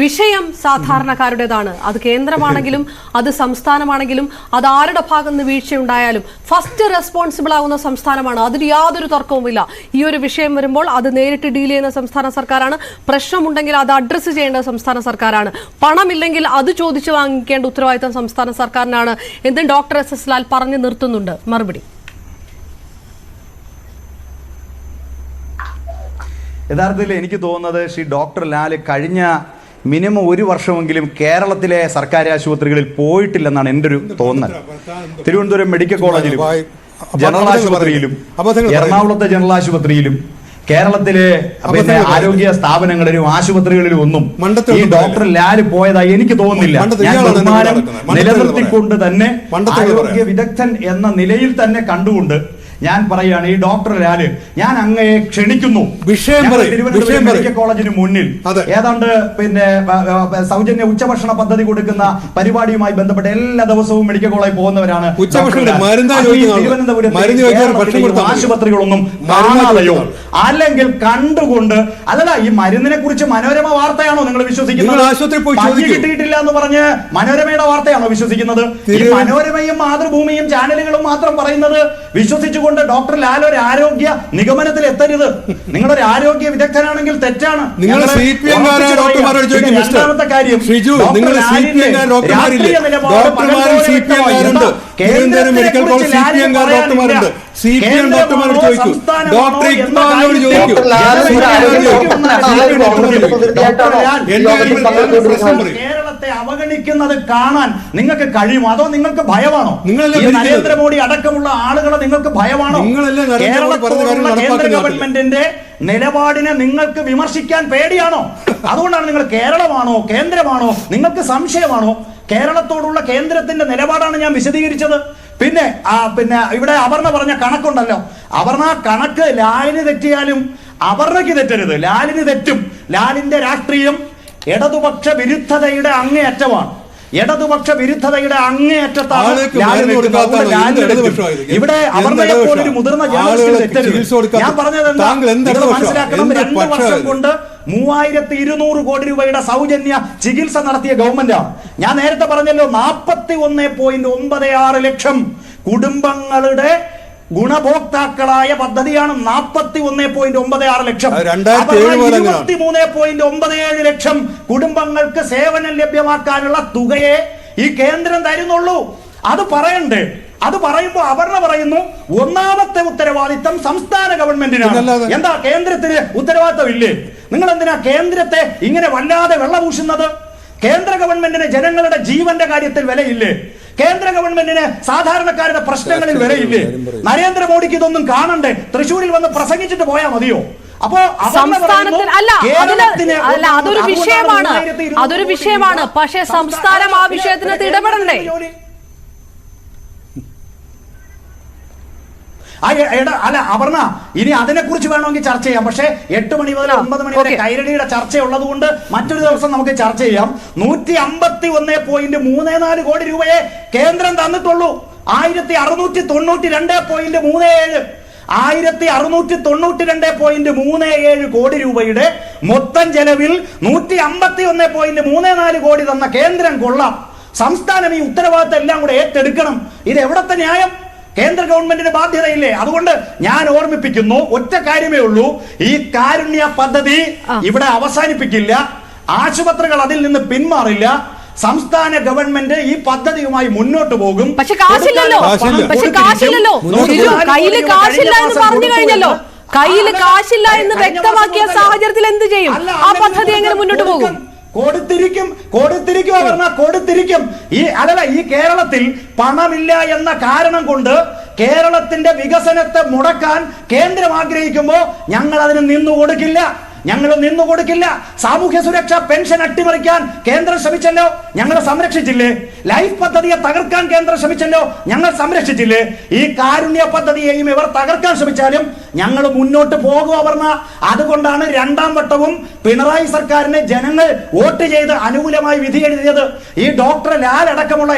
വിഷയം സാധാരണക്കാരുടേതാണ്. അത് കേന്ദ്രമാണെങ്കിലും അത് സംസ്ഥാനമാണെങ്കിലും അത് ആരുടെ ഭാഗത്ത് വീഴ്ചയുണ്ടായാലും ഫസ്റ്റ് റെസ്പോൺസിബിൾ ആകുന്ന സംസ്ഥാനമാണ്. അതിൽ യാതൊരു തർക്കവുമില്ല. ഈ ഒരു വിഷയം വരുമ്പോൾ അത് നേരിട്ട് ഡീൽ ചെയ്യുന്ന സംസ്ഥാന സർക്കാരാണ്. പ്രശ്നമുണ്ടെങ്കിൽ അത് അഡ്രസ്സ് ചെയ്യേണ്ട സംസ്ഥാന സർക്കാരാണ്. പണമില്ലെങ്കിൽ അത് ചോദിച്ചു വാങ്ങിക്കേണ്ട ഉത്തരവാദിത്തം സംസ്ഥാന സർക്കാരിനാണ് എന്ന് ഡോക്ടർ എസ് എസ് ലാൽ പറഞ്ഞു നിർത്തുന്നുണ്ട്. മറുപടി. യഥാർത്ഥത്തിൽ എനിക്ക് തോന്നുന്നത് ശ്രീ ഡോക്ടർ ലാൽ കഴിഞ്ഞ മിനിമം ഒരു വർഷമെങ്കിലും കേരളത്തിലെ സർക്കാർ ആശുപത്രികളിൽ പോയിട്ടില്ലെന്നാണ് എന്റെ ഒരു തോന്നൽ. തിരുവനന്തപുരം മെഡിക്കൽ കോളേജിലും ജനറൽ ആശുപത്രിയിലും എറണാകുളത്തെ ജനറൽ ആശുപത്രിയിലും കേരളത്തിലെ പിന്നെ ആരോഗ്യ സ്ഥാപനങ്ങളിലും ആശുപത്രികളിലും ഒന്നും ഈ ഡോക്ടർ ലാൽ പോയതായി എനിക്ക് തോന്നുന്നില്ല. മണ്ടത്തരം ഞാൻ ബഹുമാനം നിലനിർത്തിക്കൊണ്ട് തന്നെ ആരോഗ്യ. വിദഗ്ധൻ എന്ന നിലയിൽ തന്നെ കണ്ടുകൊണ്ട് ഞാൻ പറയുകയാണ് ഈ ഡോക്ടർ ലാൽ ഞാൻ അങ്ങയെ ക്ഷണിക്കുന്നു. വിഷയം തിരുവനന്തപുരം മെഡിക്കൽ കോളേജിന് മുന്നിൽ. ഏതാണ്ട് പിന്നെ സൗജന്യ ഉച്ചഭക്ഷണ പദ്ധതി കൊടുക്കുന്ന പരിപാടിയുമായി ബന്ധപ്പെട്ട് എല്ലാ ദിവസവും മെഡിക്കൽ കോളേജിൽ പോകുന്നവരാണ് തിരുവനന്തപുരം. ആശുപത്രികളൊന്നും കാണാതെയോ അല്ലെങ്കിൽ കണ്ടുകൊണ്ട് അല്ലല്ല ഈ മരുന്നിനെ കുറിച്ച് മനോരമ വാർത്തയാണോ നിങ്ങൾ വിശ്വസിക്കുന്നത്? കിട്ടിയിട്ടില്ല എന്ന് പറഞ്ഞ് മനോരമയുടെ വാർത്തയാണോ വിശ്വസിക്കുന്നത്? ഈ മനോരമയും മാതൃഭൂമിയും ചാനലുകളും മാത്രം പറയുന്നത് വിശ്വസിച്ചുകൊണ്ട് ഡോക്ടർ ലാൽ ഒരു ആരോഗ്യ നിഗമനത്തിൽ എത്തരുത് നിങ്ങളൊരു ആരോഗ്യ വിദഗ്ധനാണെങ്കിൽ തെറ്റാണ് നിങ്ങൾ. രണ്ടാമത്തെ കാര്യം നിങ്ങൾ രാഷ്ട്രീയ നിലപാട്. ഡോക്ടർമാരോട് ചോദിക്കൂ. ഡോക്ടർ ഇക്ബാലിനോട് ചോദിക്കൂ. ഒരു എന്റെ പ്രശ്നം പറയും. കേരളത്തെ അവഗണിക്കുന്നത് കാണാൻ നിങ്ങൾക്ക് കഴിയുമോ? അതോ നിങ്ങൾക്ക് ഭയമാണോ? നരേന്ദ്രമോദി അടക്കമുള്ള ആളുകളെ നിങ്ങൾക്ക് ഭയമാണോ? പറഞ്ഞ കേന്ദ്ര ഗവൺമെന്റിന്റെ നിലപാടിനെ നിങ്ങൾക്ക് വിമർശിക്കാൻ പേടിയാണോ? അതുകൊണ്ടാണ് നിങ്ങൾ കേരളമാണോ കേന്ദ്രമാണോ നിങ്ങൾക്ക് സംശയമാണോ? കേരളത്തോടുള്ള കേന്ദ്രത്തിന്റെ നിലപാടാണ് ഞാൻ വിശദീകരിച്ചത്. പിന്നെ ആ പിന്നെ ഇവിടെ അപർണ പറഞ്ഞ കണക്കുണ്ടല്ലോ. അപർണ കണക്ക് ലാലിന് തെറ്റിയാലും അപർണയ്ക്ക് തെറ്റരുത്. ലാലിന് തെറ്റും. ലാലിന്റെ രാഷ്ട്രീയം ഇടതുപക്ഷ വിരുദ്ധതയുടെ അങ്ങേയറ്റമാണ് ഇടതുപക്ഷ വിരുദ്ധതയുടെ അങ്ങേയറ്റത്താണ്? ഇവിടെ? പോലൊരു മുതിർന്ന ഞാൻ പറഞ്ഞത് എന്താ? മനസ്സിലാക്കണം രണ്ടു വർഷം കൊണ്ട് മൂവായിരത്തി ഇരുന്നൂറ് കോടി രൂപയുടെ സൗജന്യ ചികിത്സ നടത്തിയ ഗവൺമെന്റാണ് ഞാൻ നേരത്തെ പറഞ്ഞല്ലോ നാൽപ്പത്തി ഒന്ന് പോയിന്റ് ഒമ്പത് ആറ് ലക്ഷം കുടുംബങ്ങളുടെ ഗുണഭോക്താക്കളായ പദ്ധതിയാണ് നാൽപ്പത്തി ഒന്ന് പോയിന്റ് ഒമ്പത് ആറ് ലക്ഷം. ഇരുപത്തി മൂന്ന് പോയിന്റ് ഒമ്പത് ഏഴ് ലക്ഷം കുടുംബങ്ങൾക്ക് സേവനം ലഭ്യമാക്കാനുള്ള തുകയെ ഈ കേന്ദ്രം തരുന്നുള്ളൂ. അത് പറയണ്ടേ. അത് പറയുമ്പോ അപർണ പറയുന്നു ഒന്നാമത്തെ ഉത്തരവാദിത്തം സംസ്ഥാന ഗവൺമെന്റിനാണ്. എന്താ കേന്ദ്രത്തിന് ഉത്തരവാദിത്തം ഇല്ലേ നിങ്ങൾ എന്തിനാ കേന്ദ്രത്തെ ഇങ്ങനെ വല്ലാതെ വെള്ളപൂശുന്നത്? കേന്ദ്ര ഗവൺമെന്റിന് ജനങ്ങളുടെ ജീവന്റെ കാര്യത്തിൽ വിലയില്ലേ? കേന്ദ്ര ഗവൺമെന്റിന് സാധാരണക്കാരുടെ പ്രശ്നങ്ങളിൽ വിലയില്ലേ നരേന്ദ്രമോദിക്ക് ഇതൊന്നും കാണണ്ടേ? തൃശ്ശൂരിൽ വന്ന് പ്രസംഗിച്ചിട്ട് പോയാൽ മതിയോ? അപ്പോ സംസ്ഥാനത്തിൽ അല്ല അല്ല അതൊരു വിഷയമാണ്. അതൊരു വിഷയമാണ്. പക്ഷേ സംസ്ഥാനം ആ വിഷയത്തിനകത്ത് ഇടപെടണ്ടേ? ആ, അല്ല അപർണ ഇനി അതിനെ കുറിച്ച് വേണമെങ്കിൽ ചർച്ച ചെയ്യാം. പക്ഷേ എട്ട് മണി മുതൽ ഒമ്പത് മണി വരെ. കൈരടിയുടെ ചർച്ച ഉള്ളതുകൊണ്ട് മറ്റൊരു ദിവസം നമുക്ക് ചർച്ച ചെയ്യാം. നൂറ്റി അമ്പത്തി ഒന്ന് പോയിന്റ് മൂന്ന് നാല് കോടി രൂപയെ കേന്ദ്രം തന്നിട്ടുള്ളൂ. ആയിരത്തി അറുന്നൂറ്റി തൊണ്ണൂറ്റി രണ്ട് പോയിന്റ് മൂന്ന് ഏഴ്. ആയിരത്തി അറുന്നൂറ്റി തൊണ്ണൂറ്റി രണ്ട് പോയിന്റ് മൂന്ന് ഏഴ് കോടി രൂപയുടെ മൊത്തം ചെലവിൽ നൂറ്റി അമ്പത്തി ഒന്ന് പോയിന്റ് മൂന്ന് നാല് കോടി തന്ന കേന്ദ്രം കൊള്ളാം. സംസ്ഥാനം ഈ ഉത്തരവാദിത്തം എല്ലാം കൂടെ ഏറ്റെടുക്കണം. ഇത് എവിടത്തെ ന്യായം? കേന്ദ്ര ഗവൺമെന്റിന് ബാധ്യതയില്ലേ? അതുകൊണ്ട് ഞാൻ ഓർമ്മിപ്പിക്കുന്നു ഒറ്റ കാര്യമേ ഉള്ളൂ. ഈ കാരുണ്യ പദ്ധതി ഇവിടെ അവസാനിപ്പിക്കില്ല. ആശുപത്രികൾ അതിൽ നിന്ന് പിന്മാറില്ല. സംസ്ഥാന ഗവൺമെന്റ് ഈ പദ്ധതിയുമായി മുന്നോട്ട് പോകും. പക്ഷെ കാശില്ലല്ലോ. പക്ഷെ കാശില്ലല്ലോ. കയ്യിൽ കാശില്ല എന്ന് പറഞ്ഞു കഴിഞ്ഞല്ലോ. കൊടുത്തു കാശില്ല എന്ന് വ്യക്തമാക്കിയ സാഹചര്യത്തിൽ എന്ത് ചെയ്യും? ആ പദ്ധതി എങ്ങനെ മുന്നോട്ട് പോകും. കൊടുത്തിരിക്കും കൊടുത്തിരിക്കും പറഞ്ഞ കൊടുത്തിരിക്കും. ഈ അല്ലല്ല ഈ കേരളത്തിൽ പണമില്ല എന്ന കാരണം കൊണ്ട് കേരളത്തിന്റെ വികസനത്തെ മുടക്കാൻ കേന്ദ്രം ആഗ്രഹിക്കുമ്പോ ഞങ്ങൾ അതിന് നിന്നു കൊടുക്കില്ല. ഞങ്ങൾ നിന്നു കൊടുക്കില്ല. സാമൂഹ്യ സുരക്ഷ പെൻഷൻ അട്ടിമറിക്കാൻ കേന്ദ്രം ശ്രമിച്ചല്ലോ. ഞങ്ങൾ സംരക്ഷിച്ചില്ലേ? ലൈഫ് പദ്ധതിയെ തകർക്കാൻ കേന്ദ്രം ശ്രമിച്ചല്ലോ. ഞങ്ങൾ സംരക്ഷിച്ചില്ലേ? ഈ കാരുണ്യ പദ്ധതിയെയും ഇവർ തകർക്കാൻ ശ്രമിച്ചാലും ഞങ്ങൾ മുന്നോട്ട് പോകുക പറഞ്ഞ അതുകൊണ്ടാണ് രണ്ടാം വട്ടവും പിണറായി സർക്കാരിനെ ജനങ്ങൾ വോട്ട് ചെയ്ത് അനുകൂലമായി വിധി എഴുതിയത്. ഈ ഡോക്ടർ ലാൽ അടക്കമുള്ള.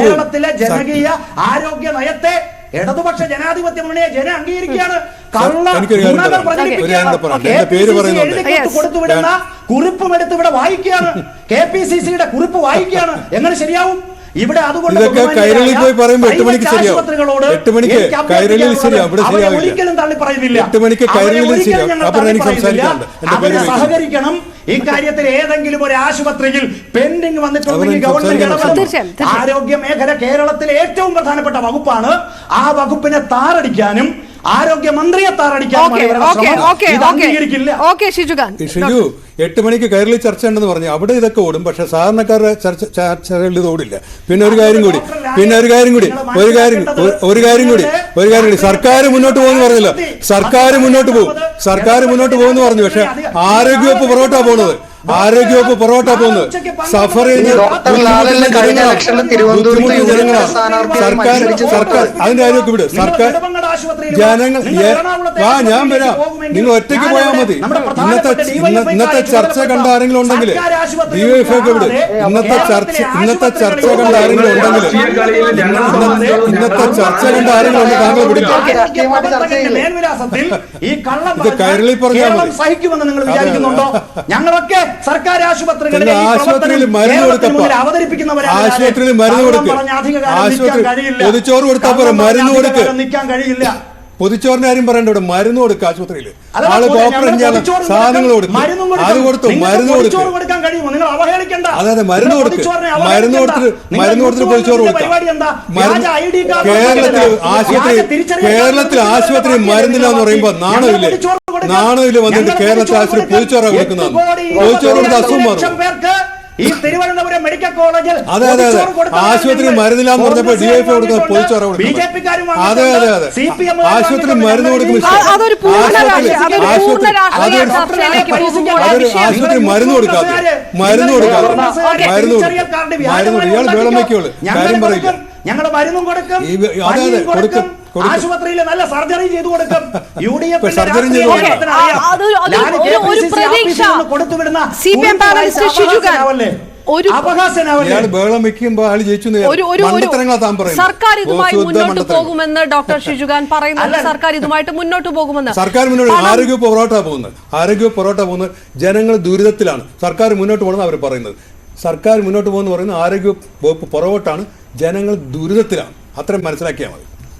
കേരളത്തിലെ ജനകീയ ആരോഗ്യ നയത്തെ ഇടതുപക്ഷ ജനാധിപത്യ മുന്നണിയെ ജനം അംഗീകരിക്കുകയാണ്. കൊടുത്തുവിടുന്ന കുറിപ്പും എടുത്ത് ഇവിടെ വായിക്കുകയാണ്. കെ പി സി സിയുടെ കുറിപ്പ് വായിക്കുകയാണ്. എങ്ങനെ ശരിയാവും? ഇവിടെ അതുകൊണ്ട്. ആശുപത്രികളോട്. ഒരിക്കലും തള്ളി പറയുന്നില്ല. അവരെ സഹകരിക്കണം. ഇക്കാര്യത്തിൽ ഏതെങ്കിലും ഒരു ആശുപത്രിയിൽ പെൻഡിംഗ് വന്നിട്ടുണ്ടെങ്കിൽ ഗവൺമെന്റ്. ആരോഗ്യ മേഖല കേരളത്തിലെ ഏറ്റവും പ്രധാനപ്പെട്ട വകുപ്പാണ് ആ വകുപ്പിനെ താറടിക്കാനും ആരോഗ്യമന്ത്രിയെ ഓക്കെ ഷിജു എട്ട് മണിക്ക് കയറിൽ ചർച്ച ഉണ്ടെന്ന് പറഞ്ഞു. അവിടെ ഇതൊക്കെ ഓടും. പക്ഷെ സാധാരണക്കാരുടെ ചർച്ച ചർച്ചകളിൽ ഇത് ഓടില്ല. പിന്നെ ഒരു കാര്യം കൂടി പിന്നെ ഒരു കാര്യം കൂടി ഒരു കാര്യം ഒരു- കാര്യം കൂടി ഒരു കാര്യം കൂടി. സർക്കാർ മുന്നോട്ട് പോകുമെന്ന് പറഞ്ഞല്ലോ. സർക്കാർ മുന്നോട്ട് പോകും. സർക്കാർ മുന്നോട്ട് പോകുമെന്ന് പറഞ്ഞു. പക്ഷെ ആരോഗ്യവകുപ്പ് പുറകോട്ടാ പോകുന്നത്. ആരോഗ്യവകുപ്പ് പൊറോട്ട പോകുന്നത് സഫർ സർക്കാർ സർക്കാർ അതിന്റെ കാര്യമൊക്കെ വിട്. സർക്കാർ ജനങ്ങൾ ആ വാ ഞാൻ വരാം. നിങ്ങൾ ഒറ്റയ്ക്ക് പോയാൽ മതി. ഇന്നത്തെ ഇന്നത്തെ ചർച്ച കണ്ട ആരെങ്കിലും ഉണ്ടെങ്കിൽ ആശുപത്രിയിൽ ഒക്കെ വിട്. ഇന്നത്തെ ചർച്ച ഇന്നത്തെ ചർച്ച കണ്ട ആരെങ്കിലും ഉണ്ടെങ്കിൽ ഇന്നത്തെ ചർച്ച കണ്ട ആരെങ്കിലും ഉണ്ടെങ്കിൽ താങ്കൾ വിടില്ല ഇത് പറഞ്ഞാൽ പറഞ്ഞാൽ മതി. സഹിക്കുമെന്ന് നിങ്ങൾ വിചാരിക്കുന്നുണ്ടോ? ഞങ്ങളൊക്കെ സർക്കാർ ആശുപത്രികളിലെ അവതരിപ്പിക്കുന്നവരാണ് ആശുപത്രിയിൽ മരുന്ന് കഴിയില്ല. കൊടുക്ക് പറഞ്ഞ് അധികകാലം ആശുപത്രി നിൽക്കാൻ കഴിയില്ല. പൊതിച്ചോറിന്റെ കാര്യം പറയണ്ട ഇവിടെ മരുന്ന് കൊടുക്കുക ആശുപത്രിയിൽ ആൾ സാധനങ്ങൾ കൊടുക്കും, മരുന്നും. അത് കൊടുത്തു മരുന്ന് കൊടുക്കും. അതെ അതെ കൊടുക്ക്. കൊടുത്തിട്ട് മരുന്ന് കൊടുത്തിട്ട് പൊതിച്ചോറ് കൊടുക്കാം. കേരളത്തിൽ. ആശുപത്രി കേരളത്തിൽ ആശുപത്രി മരുന്നില്ല എന്ന് പറയുമ്പോ നാണമില്ലേ. നാണമില്ല വന്നിട്ട് കേരളത്തിൽ ആശുപത്രി പൊതിച്ചോറ പൊതിച്ചോറാ എട്ട് കൊടുക്കുന്നത് കോടി പൊതിച്ചോറ് കൊടുത്ത് അസുഖം മാറും. ഈ തിരുവനന്തപുരം മെഡിക്കൽ കോളേജിൽ അതെ അതെ അതെ. ആശുപത്രി മരുന്നില്ല എന്ന് പറഞ്ഞപ്പോൾ ഡി എഫ് കൊടുക്കുന്നത് കോൺഗ്രസ്സുകാർ പൊതിച്ചോറ ബി ജെ പിക്കാരും കൊടുക്കുന്നത് അതെ അതെ പി എം ആശുപത്രി മരുന്ന് കൊടുക്കും അതൊരു ആശുപത്രി മരുന്ന് കൊടുക്കാതെ മരുന്ന് കൊടുക്കാതെ മരുന്ന് കൊടുക്കും. മരുന്ന് ഇയാൾ വേളം വയ്ക്കുള്ളൂ കാര്യം പറയില്ല. ഞങ്ങൾ മരുന്നും അതെ, അതെ, കൊടുക്കും, കൊടുക്കും. ആശുപത്രിയിൽ നല്ല സർജറി ചെയ്തു കൊടുക്കും. യു ഡി എഫ് അതൊരു- ഒരു- സർക്കാർ ഇതുമായി മുന്നോട്ട്. പോകുമെന്ന് ഡോക്ടർ ഷിജുഖാൻ പറയുന്നത് സർക്കാർ ഇതുമായിട്ട് മുന്നോട്ട് പോകുമെന്ന്. സർക്കാർ മുന്നോട്ട് ആരോഗ്യ പൊറോട്ട പോകുന്നത്. ആരോഗ്യ പൊറോട്ട പോകുന്നത് ജനങ്ങൾ ദുരിതത്തിലാണ്. സർക്കാർ മുന്നോട്ട് പോകണമെന്ന് അവർ പറയുന്നത്. സർക്കാർ മുന്നോട്ട് പോകുന്നു പറയുന്നത് ആരോഗ്യ വകുപ്പ് പുറകോട്ടാണ് ജനങ്ങൾ ദുരിതത്തിലാണ്. അത്രയും മനസ്സിലാക്കിയാൽ മതി.